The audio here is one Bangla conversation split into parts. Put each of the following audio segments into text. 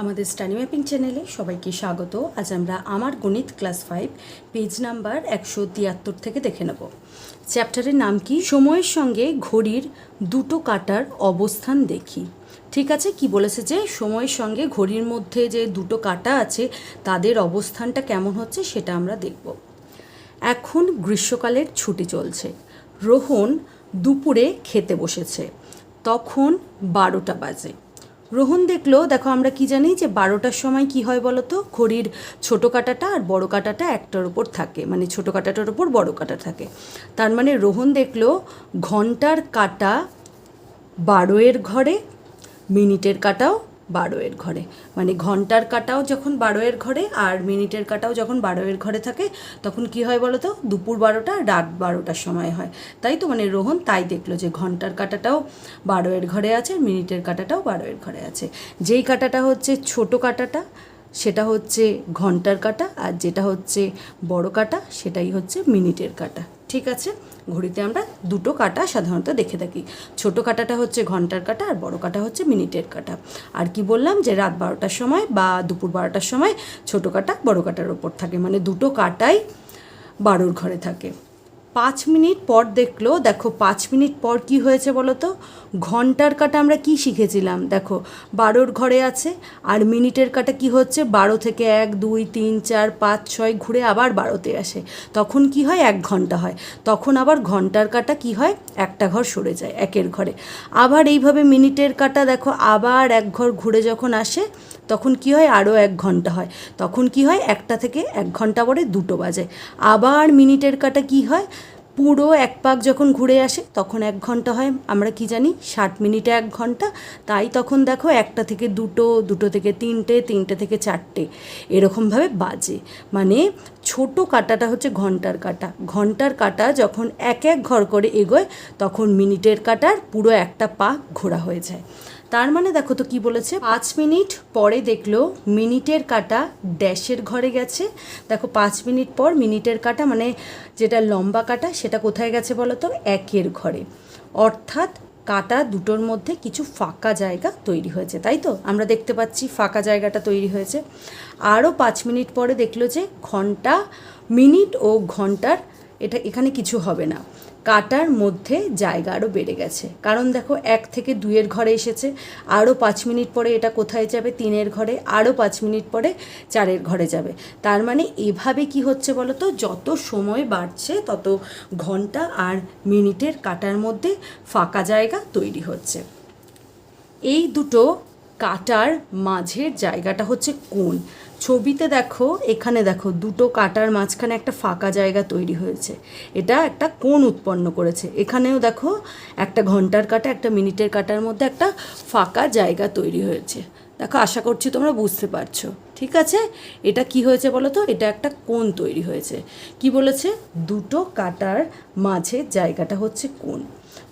আমাদের স্টাডি ম্যাপিং চ্যানেলে সবাইকে স্বাগত। আজ আমরা আমার গণিত ক্লাস ফাইভ, পেজ নাম্বার একশো তিয়াত্তর থেকে দেখে নেব। চ্যাপ্টারের নাম কি? সময়ের সঙ্গে ঘড়ির দুটো কাটার অবস্থান দেখি। ঠিক আছে? কি বলেছে যে, সময়ের সঙ্গে ঘড়ির মধ্যে যে দুটো কাটা আছে, তাদের অবস্থানটা কেমন হচ্ছে সেটা আমরা দেখব। এখন গ্রীষ্মকালের ছুটি চলছে। রোহন দুপুরে খেতে বসেছে। তখন বারোটা বাজে। রোহন দেখল, দেখো আমরা কি জানি যে বারোটার সময় কি হয় বলো তো? ঘড়ির ছোটো কাটাটা আর বড় কাটাটা একটার ওপর থাকে মানে ছোটো কাটাটার ওপর বড় কাটা থাকে। তার মানে রোহন দেখল, ঘণ্টার কাটা বারোয়ের ঘরে, মিনিটের কাটাও বারোয়ের ঘরে। মানে ঘণ্টার কাটাও যখন বারোয়ের ঘরে আর মিনিটের কাটাও যখন বারোয়ের ঘরে থাকে, তখন কি হয় বলো তো দুপুর বারোটা, রাত বারোটার সময় হয়। তাই তো? মানে রোহন তাই দেখল যে ঘণ্টার কাটাটাও বারোয়ের ঘরে আছে মিনিটের কাটাটাও বারোয়ের ঘরে আছে। যেই কাটাটা হচ্ছে ছোট কাটাটা, সেটা হচ্ছে ঘণ্টার কাটা আর যেটা হচ্ছে বড় কাটা, সেটাই হচ্ছে মিনিটের কাটা। ঠিক আছে? ঘড়িতে আমরা দুটো কাটা সাধারণত দেখে থাকি। ছোট কাটাটা হচ্ছে ঘণ্টার কাটা আর বড় কাটা হচ্ছে মিনিটের কাটা। আর কি বললাম যে রাত বারোটার সময় বা দুপুর বারোটার সময় ছোট কাটা বড় কাটার ওপর থাকে। মানে দুটো কাটাই বারোর ঘরে থাকে। পাঁচ মিনিট পর দেখল, দেখো পাঁচ মিনিট পর কি হয়েছে বলো তো ঘণ্টার কাটা আমরা কি শিখেছিলাম? দেখো, বারোর ঘরে আছে, আর মিনিটের কাটা কি হচ্ছে? বারো থেকে এক, দুই, তিন, চার, পাঁচ, ছয় ঘুরে আবার বারোতে আসে। তখন কি হয়? এক ঘণ্টা হয়। তখন আবার ঘণ্টার কাটা কি হয়? একটা ঘর সরে যায়, একের ঘরে। আবার এইভাবে মিনিটের কাটা দেখো, আবার এক ঘর ঘুরে যখন আসে তখন কি হয়? আরও এক ঘণ্টা হয়। তখন কি হয়? একটা থেকে এক ঘণ্টা পরে দুটো বাজে। আবার মিনিটের কাটা কি হয়? পুরো এক পাক যখন ঘুরে আসে, তখন এক ঘণ্টা হয়। আমরা কি জানি? ষাট মিনিটে এক ঘণ্টা। তাই তখন দেখো একটা থেকে দুটো দুটো থেকে তিনটে তিনটে থেকে চারটে এরকমভাবে বাজে। মানে ছোট কাটাটা হচ্ছে ঘণ্টার কাটা। ঘণ্টার কাটা যখন এক এক ঘর করে এগোয়, তখন মিনিটের কাটার পুরো একটা পাক ঘোরা হয়ে যায়। তার মানে দেখো তো কি বলেছে? পাঁচ মিনিট পরে দেখল মিনিটের কাটা ড্যাশের ঘরে গেছে। দেখো পাঁচ মিনিট পর মিনিটের কাটা মানে যেটা লম্বা কাটা সেটা কোথায় গেছে বলো তো? একের ঘরে। অর্থাৎ কাটা দুটোর মধ্যে কিছু ফাঁকা জায়গা তৈরি হয়েছে, তাই তো? আমরা দেখতে পাচ্ছি ফাঁকা জায়গাটা তৈরি হয়েছে। আরও পাঁচ মিনিট পরে দেখল যে ঘণ্টা, মিনিট ও ঘণ্টার এটা এখানে কিছু হবে না। কাটার মধ্যে জায়গা আরও বেড়ে গেছে। কারণ দেখো, এক থেকে দুইয়ের ঘরে এসেছে আরও পাঁচ মিনিট পরে এটা কোথায় যাবে তিনের ঘরে আরও পাঁচ মিনিট পরে চারের ঘরে যাবে। তার মানে এভাবে কি হচ্ছে বলো তো যত সময় বাড়ছে, তত ঘণ্টা আর মিনিটের কাটার মধ্যে ফাঁকা জায়গা তৈরি হচ্ছে। এই দুটো কাটার মাঝের জায়গাটা হচ্ছে কোন ছবিতে দেখো, এখানে দেখো, দুটো কাটার মাঝখানে একটা ফাঁকা জায়গা তৈরি হয়েছে। এটা একটা কোণ উৎপন্ন করেছে। এখানেও দেখো, একটা ঘণ্টার কাটা, একটা মিনিটের কাটার মধ্যে একটা ফাঁকা জায়গা তৈরি হয়েছে। দেখো, আশা করছি তোমরা বুঝতে পারছ। ঠিক আছে? এটা কি হয়েছে বলো তো? এটা একটা কোণ তৈরি হয়েছে। কি বলেছে? দুটো কাটার মাঝের জায়গাটা হচ্ছে কোণ।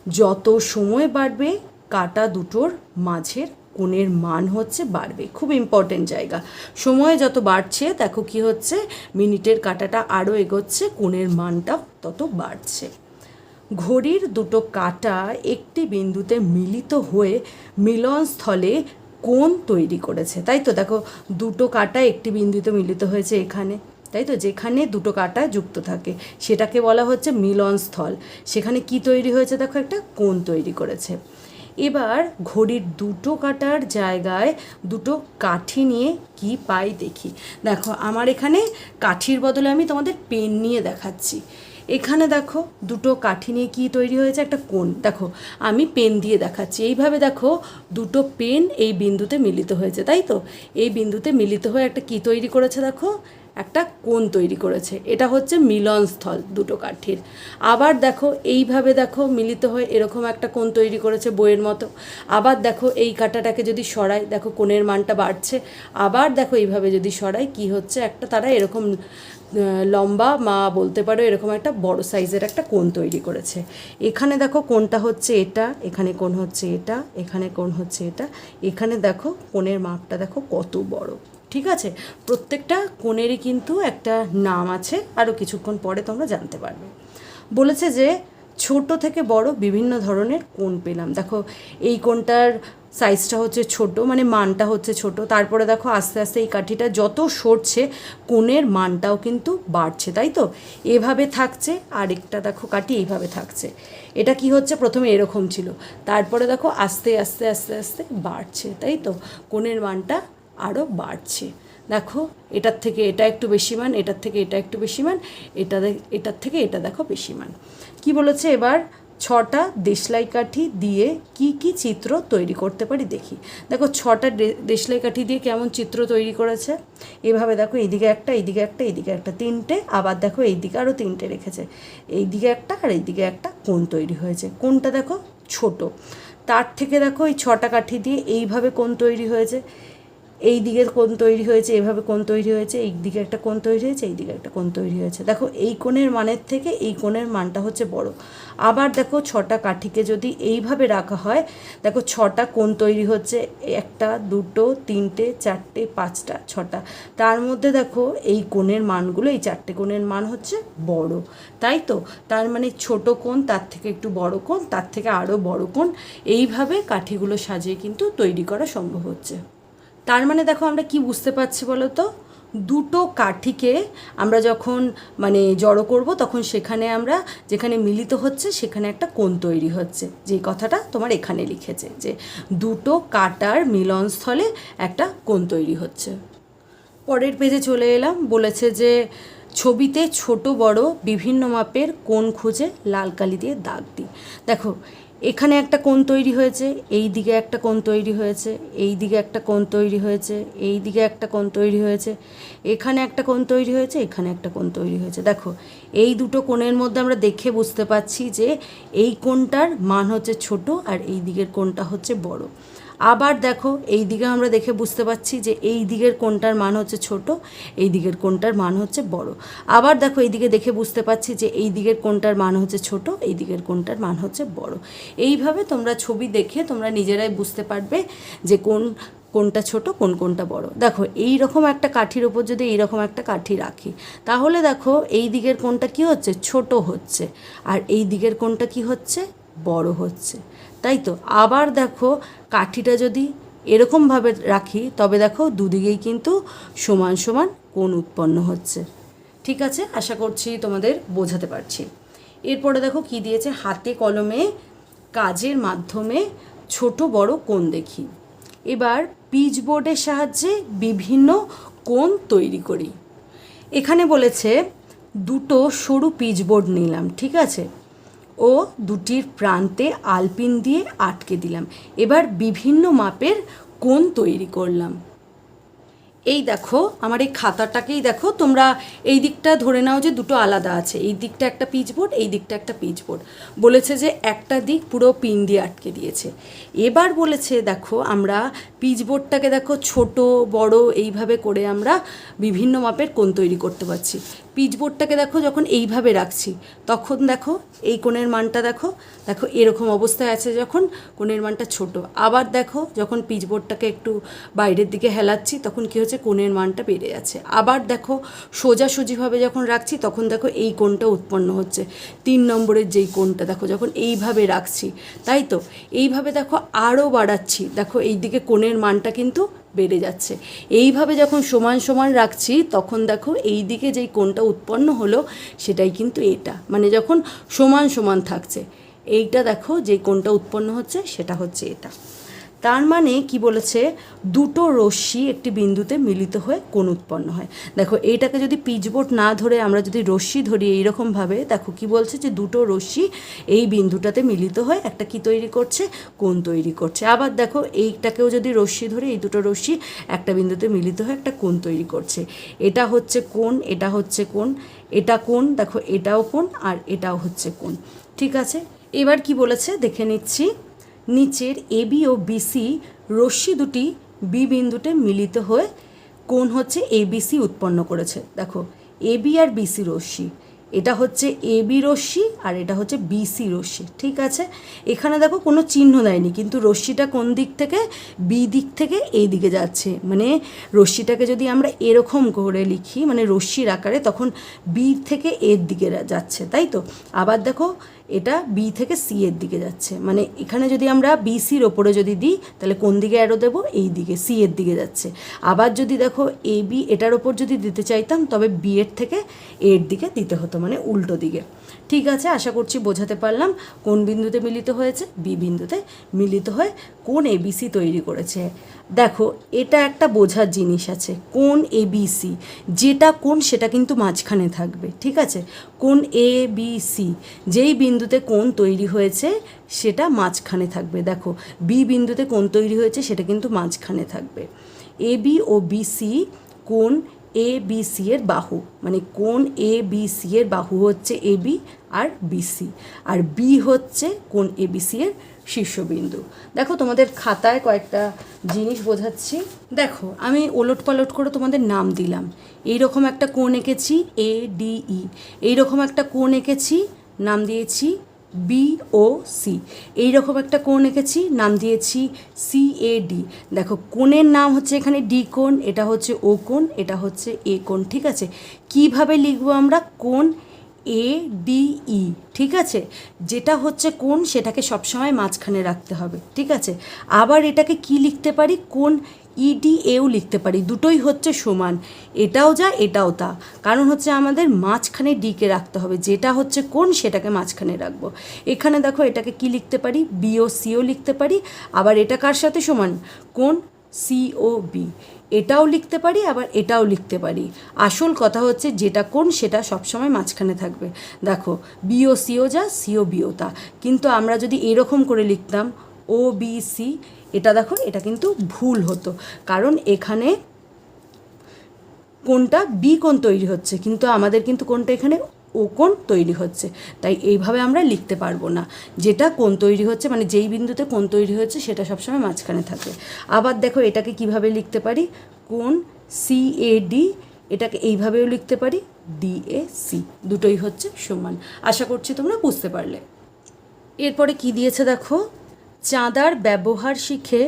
যত সময় বাড়বে, কাটা দুটোর মাঝের কোণের মান হচ্ছে বাড়বে। খুব ইম্পর্টেন্ট জায়গা। সময় যত বাড়ছে, দেখো কি হচ্ছে? মিনিটের কাটাটা আরও এগোচ্ছে কোণের মানটা তত বাড়ছে। ঘড়ির দুটো কাটা একটি বিন্দুতে মিলিত হয়ে মিলনস্থলে কোণ তৈরি করেছে। তাই তো? দেখো, দুটো কাটা একটি বিন্দুতে মিলিত হয়েছে এখানে। তাই তো? যেখানে দুটো কাটা যুক্ত থাকে, সেটাকে বলা হচ্ছে মিলনস্থল। সেখানে কি তৈরি হয়েছে? দেখো একটা কোণ তৈরি করেছে। এবার ঘড়ির দুটো কাটার জায়গায় দুটো কাঠি নিয়ে কি পাই দেখি। দেখো, আমার এখানে কাঠির বদলে আমি তোমাদের পেন নিয়ে দেখাচ্ছি। এখানে দেখো, দুটো কাঠি নিয়ে কি তৈরি হয়েছে? একটা কোণ। দেখো, আমি পেন দিয়ে দেখাচ্ছি। এইভাবে দেখো, দুটো পেন এই বিন্দুতে মিলিত হয়েছে, তাই তো? এই বিন্দুতে মিলিত হয়ে একটা কি তৈরি করেছে দেখো? একটা কোণ তৈরি করেছে। এটা হচ্ছে মিলনস্থল দুটো কাঠির। আবার দেখো, এইভাবে দেখো মিলিত হয়ে এরকম একটা কোণ তৈরি করেছে বইয়ের মতো। আবার দেখো এই কাঁটাটাকে যদি সরাই, দেখো কোণের মানটা বাড়ছে। আবার দেখো এইভাবে যদি সরাই, কি হচ্ছে একটা, তারা এরকম লম্বা মা বলতে পারো, এরকম একটা বড় সাইজের একটা কোণ তৈরি করেছে। এখানে দেখো কোনটা হচ্ছে এটা, এখানে কোন হচ্ছে এটা, এখানে কোন হচ্ছে এটা, এখানে দেখো কোণের মাপটা দেখো কত বড়। ঠিক আছে? প্রত্যেকটা কোণেরই কিন্তু একটা নাম আছে, আরও কিছুক্ষণ পরে তোমরা জানতে পারবে। বলেছে যে, ছোট থেকে বড় বিভিন্ন ধরনের কোণ পেলাম। দেখো, এই কোণটার সাইজটা হচ্ছে ছোট মানে মানটা হচ্ছে ছোট। তারপরে দেখো, আস্তে আস্তে এই কাঠিটা যত সরছে, কোণের মানটাও কিন্তু বাড়ছে, তাই তো? এভাবে থাকছে, আরেকটা দেখো কাঠি এইভাবে থাকছে। এটা কি হচ্ছে? প্রথমে এরকম ছিল। তারপরে দেখো, আস্তে আস্তে আস্তে আস্তে বাড়ছে, তাই তো? কোণের মানটা আরও বাড়ছে। দেখো, এটার থেকে এটা একটু বেশি মান, এটার থেকে এটা একটু বেশি মান, এটা এটার থেকে এটা দেখো বেশি মান। কি বলেছে এবার? ছটা দেশলাই কাঠি দিয়ে কি কি চিত্র তৈরি করতে পারি দেখি। দেখো, ছটা দেশলাই কাঠি দিয়ে কেমন চিত্র তৈরি করেছে? এভাবে দেখো, এইদিকে একটা এইদিকে একটা এইদিকে একটা, তিনটে, আবার দেখো এইদিকে আরও তিনটে রেখেছে। এইদিকে একটা আর এইদিকে একটা কোন তৈরি হয়েছে। কোনটা দেখো ছোট। তার থেকে দেখো এই ছটা কাঠি দিয়ে এইভাবে কোন তৈরি হয়েছে। এই দিকে কোন তৈরি হয়েছে, এভাবে কোন তৈরি হয়েছে, এই দিকে একটা কোণ তৈরি হয়েছে, এই দিকে একটা কোণ তৈরি হয়েছে। দেখো, এই কোণের মানের থেকে এই কোণের মানটা হচ্ছে বড়। আবার দেখো, ছটা কাঠিকে যদি এইভাবে রাখা হয়, দেখো, ছটা কোণ তৈরি হচ্ছে, একটা, দুটো, তিনটে, চারটে, পাঁচটা, ছটা। তার মধ্যে দেখো, এই কোণের মানগুলো, এই চারটে কোণের মান হচ্ছে বড়। তাই তো? তার মানে ছোট কোণ, তার থেকে একটু বড় কোণ, তার থেকে আরও বড় কোণ, এইভাবে কাঠিগুলো সাজিয়ে কিন্তু তৈরি করা সম্ভব হচ্ছে। তার মানে দেখো আমরা কি বুঝতে পারছি বলো তো দুটো কাঠিকে আমরা যখন মানে জড়ো করব, তখন সেখানে আমরা যেখানে মিলিত হচ্ছে, সেখানে একটা কোণ তৈরি হচ্ছে। যে কথাটা তোমার এখানে লিখেছে, যে দুটো কাটার মিলনস্থলে একটা কোণ তৈরি হচ্ছে। পরের পেজে চলে এলাম, বলেছে যে ছবিতে ছোট বড় বিভিন্ন মাপের কোণ খুঁজে লাল কালি দিয়ে দাগ দিই। দেখো এখানে একটা কোণ তৈরি হয়েছে, এই দিকে একটা কোণ তৈরি হয়েছে, এই দিকে একটা কোণ তৈরি হয়েছে, এই দিকে একটা কোণ তৈরি হয়েছে, এখানে একটা কোণ তৈরি হয়েছে, এখানে একটা কোণ তৈরি হয়েছে। দেখো এই দুটো কোণের মধ্যে আমরা দেখে বুঝতে পারছি যে এই কোণটার মান হচ্ছে ছোট আর এই দিকের কোণটা হচ্ছে বড়। আবার দেখো, এই দিকে আমরা দেখে বুঝতে পারছি যে এই দিকের কোনটার মান হচ্ছে ছোট, এই দিকের কোনটার মান হচ্ছে বড়। আবার দেখো, এই দিকে দেখে বুঝতে পারছি যে এই দিকের কোনটার মান হচ্ছে ছোট, এই দিকের কোনটার মান হচ্ছে বড়। এইভাবে তোমরা ছবি দেখে তোমরা নিজেরাই বুঝতে পারবে যে কোন কোনটা ছোট, কোন কোনটা বড়। দেখো এই রকম একটা কাঠির ওপর যদি এই রকম একটা কাঠি রাখি, তাহলে দেখো এই দিকের কোনটা কি হচ্ছে? ছোট হচ্ছে। আর এই দিকের কোনটা কি হচ্ছে? বড় হচ্ছে। তাই তো? আবার দেখো, কাঠিটা যদি এরকমভাবে রাখি, তবে দেখো দুদিকেই কিন্তু সমান সমান কোণ উৎপন্ন হচ্ছে। ঠিক আছে? আশা করছি তোমাদের বোঝাতে পারছি। এরপরে দেখো কি দিয়েছে? হাতে কলমে কাজের মাধ্যমে ছোট বড় কোণ দেখি। এবার পিচ বোর্ডের সাহায্যে বিভিন্ন কোণ তৈরি করি। এখানে বলেছে, দুটো সরু পিচবোর্ড নিলাম, ঠিক আছে? ও দুটির প্রান্তে আলপিন দিয়ে আটকে দিলাম। এবার বিভিন্ন মাপের কোণ তৈরি করলাম। এই দেখো, আমার এই খাতাটাকেই দেখো, তোমরা এই দিকটা ধরে নাও যে দুটো আলাদা আছে। এই দিকটা একটা পিচবোর্ড এই দিকটা একটা পিচবোর্ড বলেছে যে একটা দিক পুরো পিন দিয়ে আটকে দিয়েছে। এবার বলেছে, দেখো, আমরা পিচবোর্ডটাকে দেখো ছোট, বড়, এইভাবে করে আমরা বিভিন্ন মাপের কোন তৈরি করতে পারছি। পিচবোর্ডটাকে দেখো যখন এইভাবে রাখছি, তখন দেখো এই কোণের মানটা দেখো দেখো এরকম অবস্থায় আছে যখন কোণের মানটা ছোট। আবার দেখো যখন পিচবোর্ডটাকে একটু বাইরের দিকে হেলাচ্ছি, তখন কী হচ্ছে কোণের মানটা বেড়ে যাচ্ছে। আবার দেখো সোজাসুজিভাবে যখন রাখছি, তখন দেখো এই কোণটা উৎপন্ন হচ্ছে। তিন নম্বরের যেই কোণটা দেখো যখন এইভাবে রাখছি, তাই তো? এইভাবে দেখো আরও বাড়াচ্ছি। দেখো এই দিকে কোণের মানটা কিন্তু বেড়ে যাচ্ছে। এইভাবে যখন সমান সমান রাখছি, তখন দেখো এই দিকে যেই কোনটা উৎপন্ন হলো, সেটাই কিন্তু এটা। মানে যখন সমান সমান থাকছে, এইটা দেখো যে কোনটা উৎপন্ন হচ্ছে, সেটা হচ্ছে এটা। তার মানে কি বলেছে? দুটো রশ্মি একটি বিন্দুতে মিলিত হয়ে কোণ উৎপন্ন হয়। দেখো, এইটাকে যদি পিচবোর্ড না ধরে আমরা যদি রশ্মি ধরি এইরকমভাবে, দেখো কি বলছে যে দুটো রশ্মি এই বিন্দুটাতে মিলিত হয়ে একটা কি তৈরি করছে? কোণ তৈরি করছে। আবার দেখো, এইটাকেও যদি রশ্মি ধরে এই দুটো রশ্মি একটা বিন্দুতে মিলিত হয়ে একটা কোণ তৈরি করছে। এটা হচ্ছে কোণ, এটা হচ্ছে কোণ, এটা কোণ, দেখো এটাও কোণ আর এটাও হচ্ছে কোণ। ঠিক আছে? এবার কি বলেছে? দেখে নিচ্ছি। নিচের এবি ও বিসি রশ্মি দুটি বি বিন্দুতে মিলিত হয়ে কোণ হচ্ছে এবিসি উৎপন্ন করেছে। দেখো এবি আর বিসি রশ্মি। এটা হচ্ছে এবি রশ্মি আর এটা হচ্ছে বিসি রশ্মি। ঠিক আছে? এখানে দেখো কোনো চিহ্ন দেয়নি, কিন্তু রশ্মিটা কোন দিক থেকে? বি দিক থেকে এই দিকে যাচ্ছে। মানে রশ্মিটাকে যদি আমরা এরকম করে লিখি মানে রশ্মির আকারে, তখন বি থেকে এর দিকে যাচ্ছে, তাই তো? আবার দেখো এটা বি থেকে সি এর দিকে যাচ্ছে। মানে এখানে যদি আমরা বি সির ওপরে যদি দিই, তাহলে কোন দিকে অ্যারো দেবো? এই দিকে সি এর দিকে যাচ্ছে। আবার যদি দেখো এ বি এটার ওপর যদি দিতে চাইতাম, তবে বি এর থেকে এর দিকে দিতে হতো মানে উল্টো দিকে। ঠিক আছে, আশা করছি বোঝাতে পারলাম কোন বিন্দুতে মিলিত হয়েছে, বি বিন্দুতে মিলিত হয়ে কোন এবিসি তৈরি করেছে। দেখো, এটা একটা বোঝার জিনিস আছে, কোন এবিসি যেটা কোন সেটা কিন্তু মাঝখানে থাকবে, ঠিক আছে? কোন এ বি সি, যেই বিন্দুতে কোন তৈরি হয়েছে সেটা মাঝখানে থাকবে, দেখো, বি বিন্দুতে কোন তৈরি হয়েছে সেটা কিন্তু মাঝখানে থাকবে। A B O B C কোন এ বি সি এর বাহু। মানে কোন এ বি সি এর বাহু হচ্ছে এ বি আর বিসি আর বি হচ্ছে কোন এ বি সি এর শীর্ষবিন্দু। দেখো, তোমাদের খাতায় কয়েকটা জিনিস বোঝাচ্ছি। দেখো, আমি ওলট পালট করে তোমাদের নাম দিলাম। এইরকম একটা কোণ এঁকেছি এ ডি ই এইরকম একটা কোণ এঁকেছি, নাম দিয়েছি বি ও সি এইরকম একটা কোণ এঁকেছি, নাম দিয়েছি সি এ ডি দেখো, কোণের নাম হচ্ছে এখানে ডি কোণ, এটা হচ্ছে ও কোণ, এটা হচ্ছে এ কোণ, ঠিক আছে? কীভাবে লিখব আমরা কোণ এ ডি ই ঠিক আছে? যেটা হচ্ছে কোন, সেটাকে সবসময় মাঝখানে রাখতে হবে, ঠিক আছে? আবার এটাকে কি লিখতে পারি? কোন ইডি এও লিখতে পারি। দুটোই হচ্ছে সমান। এটাও যা, এটাও তা। কারণ হচ্ছে আমাদের মাঝখানে ডিকে রাখতে হবে। যেটা হচ্ছে কোন, সেটাকে মাঝখানে রাখব। এখানে দেখো এটাকে কি লিখতে পারি? বিও সিও লিখতে পারি। আবার এটা কার সাথে সমান? কোন সিও বি এটাও লিখতে পারি, আবার এটাও লিখতে পারি। আসল কথা হচ্ছে যেটা কোন, সেটা সবসময় মাঝখানে থাকবে। দেখো বিও সিও যা সিও বিও তা। কিন্তু আমরা যদি এরকম করে লিখতাম ও বি সি এটা দেখো, এটা কিন্তু ভুল হতো। কারণ এখানে কোনটা বি কোণ তৈরি হচ্ছে, কিন্তু আমাদের কিন্তু কোনটা এখানে ও কোণ তৈরি হচ্ছে। তাই এইভাবে আমরা লিখতে পারব না। যেটা কোণ তৈরি হচ্ছে মানে যেই বিন্দুতে কোণ তৈরি হচ্ছে, সেটা সবসময় মাঝখানে থাকে। আবার দেখো এটাকে কীভাবে লিখতে পারি? কোণ সি এ ডি এটাকে এইভাবেও লিখতে পারি? ডি এ সি দুটোই হচ্ছে সমান। আশা করছি তোমরা বুঝতে পারলে। এরপরে কি দিয়েছে দেখো? চাঁদার ব্যবহার শিখে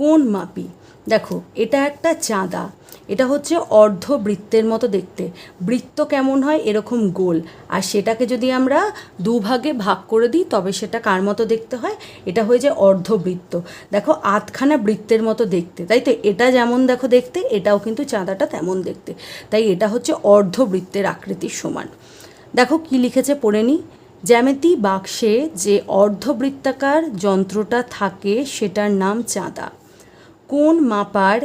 কোন মাপি। দেখো, এটা একটা চাঁদা। এটা হচ্ছে অর্ধ বৃত্তের মতো দেখতে। বৃত্ত কেমন হয়? এরকম গোল। আর সেটাকে যদি আমরা দুভাগে ভাগ করে দিই, তবে সেটা কার মতো দেখতে হয়? এটা হয়ে যায় অর্ধবৃত্ত। দেখো, আধখানা বৃত্তের মতো দেখতে। তাই তো? এটা যেমন দেখো দেখতে, এটাও কিন্তু চাঁদাটা তেমন দেখতে। তাই এটা হচ্ছে অর্ধবৃত্তের আকৃতির সমান। দেখো, কি লিখেছে পড়ে নিই জ্যামিতি বাক্সে যে অর্ধবৃত্তাকার যন্ত্রটা থাকে, সেটার নাম চাঁদা। কোন মাপার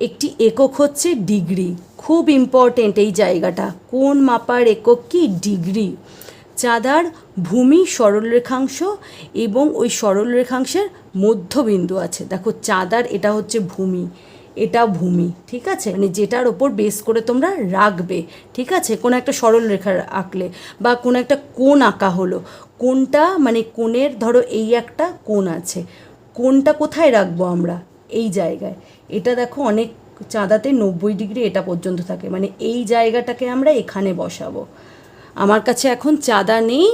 একটি একক হচ্ছে ডিগ্রি? খুব ইম্পর্টেন্ট এই জায়গাটা। কোন মাপার একক কি? ডিগ্রি। চাঁদার ভূমি সরলরেখাংশ এবং ওই সরলরেখাংশের মধ্যবিন্দু আছে। দেখো, চাঁদার এটা হচ্ছে ভূমি, এটা ভূমি, ঠিক আছে? মানে যেটার ওপর বেস করে তোমরা রাখবে, ঠিক আছে? কোনো একটা সরল রেখা আঁকলে বা কোনো একটা কোণ আঁকা হলো। কোনটা মানে কোণের ধরো এই একটা কোণ আছে। কোনটা কোথায় রাখব আমরা? এই জায়গায়। এটা দেখো অনেক চাঁদাতে নব্বই ডিগ্রি এটা পর্যন্ত থাকে। মানে এই জায়গাটাকে আমরা এখানে বসাবো। আমার কাছে এখন চাঁদা নেই।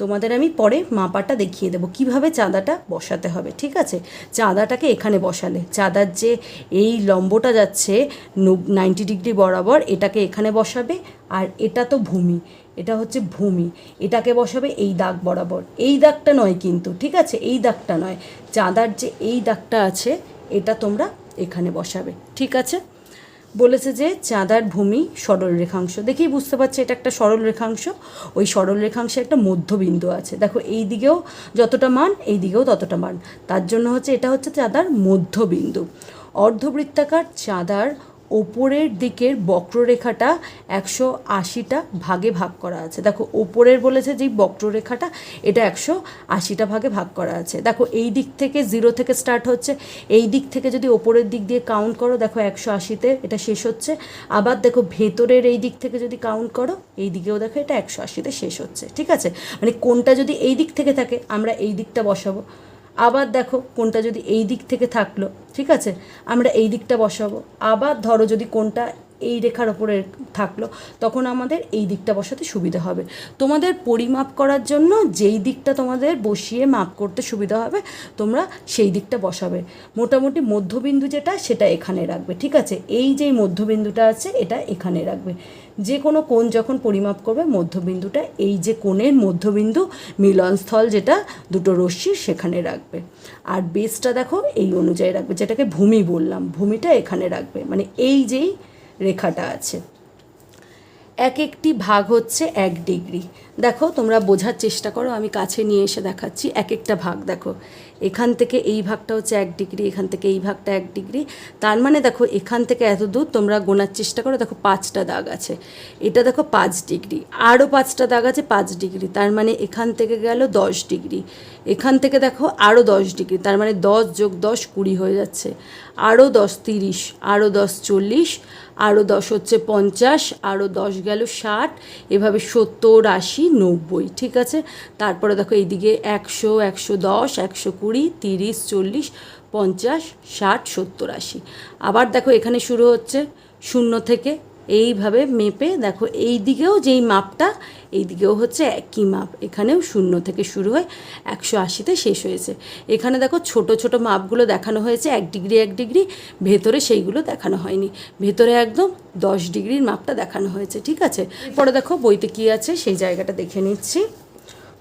তোমাদের আমি পরে মাপাটা দেখিয়ে দেবো। কীভাবে চাঁদাটা বসাতে হবে, ঠিক আছে? চাঁদাটাকে এখানে বসালে। চাঁদার যে এই লম্বটা যাচ্ছে নাইনটি ডিগ্রি বরাবর, এটাকে এখানে বসাবে। আর এটা তো ভূমি। এটা হচ্ছে ভূমি। এটাকে বসাবে এই দাগ বরাবর। এই দাগটা নয় কিন্তু, ঠিক আছে? এই দাগটা নয়। চাঁদার যে এই দাগটা আছে এটা তোমরা এখানে বসাবে। ঠিক আছে? বলেছে যে চাঁদার ভূমি সরল রেখাংশ। দেখেই বুঝতে পারছি, এটা একটা সরল রেখাংশ। ওই সরল রেখাংশে একটা মধ্যবিন্দু আছে। দেখো, এই দিকেও যতটা মান, এই দিকেও ততটা মান। তার জন্য হচ্ছে, এটা হচ্ছে চাঁদার মধ্যবিন্দু। অর্ধবৃত্তাকার চাঁদার ওপরের দিকের বক্ররেখাটা একশো আশিটা ভাগে ভাগ করা আছে। দেখো, ওপরের বলেছে যেই বক্ররেখাটা, এটা একশো আশিটা ভাগে ভাগ করা আছে। দেখো, এই দিক থেকে জিরো থেকে স্টার্ট হচ্ছে। এই দিক থেকে যদি ওপরের দিক দিয়ে কাউন্ট করো, দেখো একশো আশিতে এটা শেষ হচ্ছে। আবার দেখো, ভেতরের এই দিক থেকে যদি কাউন্ট করো, এই দিকেও দেখো এটা একশো আশিতে শেষ হচ্ছে। ঠিক আছে? মানে কোনটা যদি এই দিক থেকে থাকে, আমরা এই দিকটা বসাবো। আবার দেখো কোনটা যদি এই দিক থেকে থাকল, ঠিক আছে? আমরা এই দিকটা বসাবো। আবার ধরো যদি কোনটা এই রেখার ওপরে থাকল, তখন আমাদের এই দিকটা বসাতে সুবিধা হবে। তোমাদের পরিমাপ করার জন্য যেই দিকটা তোমাদের বসিয়ে মাপ করতে সুবিধা হবে, তোমরা সেই দিকটা বসাবে। মোটামুটি মধ্যবিন্দু যেটা, সেটা এখানে রাখবে, ঠিক আছে? এই যেই মধ্যবিন্দুটা আছে, এটা এখানে রাখবে। যে কোনো কোণ যখন পরিমাপ করবে, মধ্যবিন্দুটা এই যে কোণের মধ্যবিন্দু মিলনস্থল যেটা দুটো রশ্মির সেখানে রাখবে। আর বেসটা দেখো এই অনুযায়ী রাখবে, যেটাকে ভূমি বললাম, ভূমিটা এখানে রাখবে। মানে এই যেই রেখাটা আছে। এক একটি ভাগ হচ্ছে এক ডিগ্রি। দেখো তোমরা বোঝার চেষ্টা করো, আমি কাছে নিয়ে এসে দেখাচ্ছি। এক একটা ভাগ দেখো। এখান থেকে এই ভাগটা হচ্ছে এক ডিগ্রি, এখান থেকে এই ভাগটা এক ডিগ্রি। তার মানে দেখো, এখান থেকে এত দূর তোমরা গোনার চেষ্টা করো, দেখো পাঁচটা দাগ আছে। এটা দেখো পাঁচ ডিগ্রি, আরও পাঁচটা দাগ আছে পাঁচ ডিগ্রি, তার মানে এখান থেকে গেল দশ ডিগ্রি। এখান থেকে দেখো আরও দশ ডিগ্রি, তার মানে দশ যোগ দশ কুড়ি হয়ে যাচ্ছে। আরও দশ তিরিশ আরও দশ চল্লিশ আরও দশ হচ্ছে পঞ্চাশ আরও দশ গেল ষাট, এভাবে সত্তর, আশি, নব্বই, ঠিক আছে? তারপরে দেখো এইদিকে একশো একশো দশ, একশো কুড়ি, তিরিশ, চল্লিশ, পঞ্চাশ, ষাট, সত্তর, আশি। আবার দেখো এখানে শুরু হচ্ছে শূন্য থেকে এইভাবে মেপে দেখো এই দিকেও যেই মাপটা এই দিকেও হচ্ছে একই মাপ। এখানেও শূন্য থেকে শুরু হয় একশো আশিতে শেষ হয়েছে। এখানে দেখো ছোট ছোট মাপগুলো দেখানো হয়েছে এক ডিগ্রি এক ডিগ্রি ভেতরে সেইগুলো দেখানো হয়নি। ভেতরে একদম দশ ডিগ্রির মাপটা দেখানো হয়েছে ঠিক আছে? পরে দেখো বইতে কি আছে সেই জায়গাটা দেখে নিচ্ছি।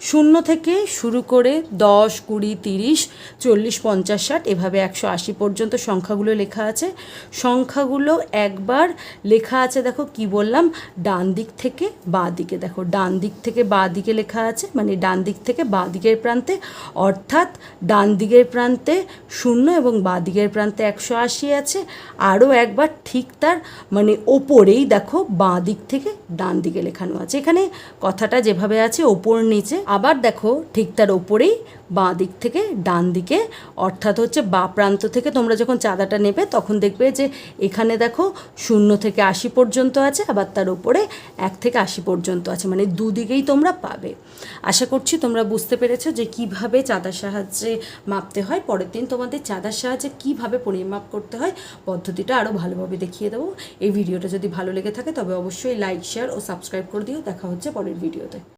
শূন্য থেকে শুরু করে দশ, কুড়ি, তিরিশ, চল্লিশ, পঞ্চাশ, ষাট, এভাবে একশো আশি পর্যন্ত সংখ্যাগুলো লেখা আছে। সংখ্যাগুলো একবার লেখা আছে, দেখো কি বললাম? ডান দিক থেকে বাঁ দিকে, দেখো ডান দিক থেকে বাঁ দিকে লেখা আছে মানে ডান দিক থেকে বাঁ দিকের প্রান্তে, অর্থাৎ ডান দিকের প্রান্তে শূন্য এবং বাঁ দিকের প্রান্তে একশো আশি আছে। আরও একবার ঠিক তার মানে ওপরেই দেখো বাঁ দিক থেকে ডান দিকে লেখানো আছে। এখানে কথাটা যেভাবে আছে, ওপর নিচে আবার দেখো ঠিক তার ওপরেই বাঁ দিক থেকে ডান দিকে, অর্থাৎ হচ্ছে বা প্রান্ত থেকে তোমরা যখন চাঁদাটা নেবে তখন দেখবে যে এখানে দেখো শূন্য থেকে আশি পর্যন্ত আছে, আবার তার ওপরে এক থেকে আশি পর্যন্ত আছে মানে দুদিকেই তোমরা পাবে। আশা করছি তোমরা বুঝতে পেরেছ যে কীভাবে চাঁদার সাহায্যে মাপতে হয়। পরের দিন তোমাদের চাঁদার সাহায্যে কীভাবে পরিমাপ করতে হয়, পদ্ধতিটা আরও ভালোভাবে দেখিয়ে দেবো। এই ভিডিওটা যদি ভালো লেগে থাকে তবে অবশ্যই লাইক, শেয়ার ও সাবস্ক্রাইব করে দিও। দেখা হচ্ছে পরের ভিডিওতে।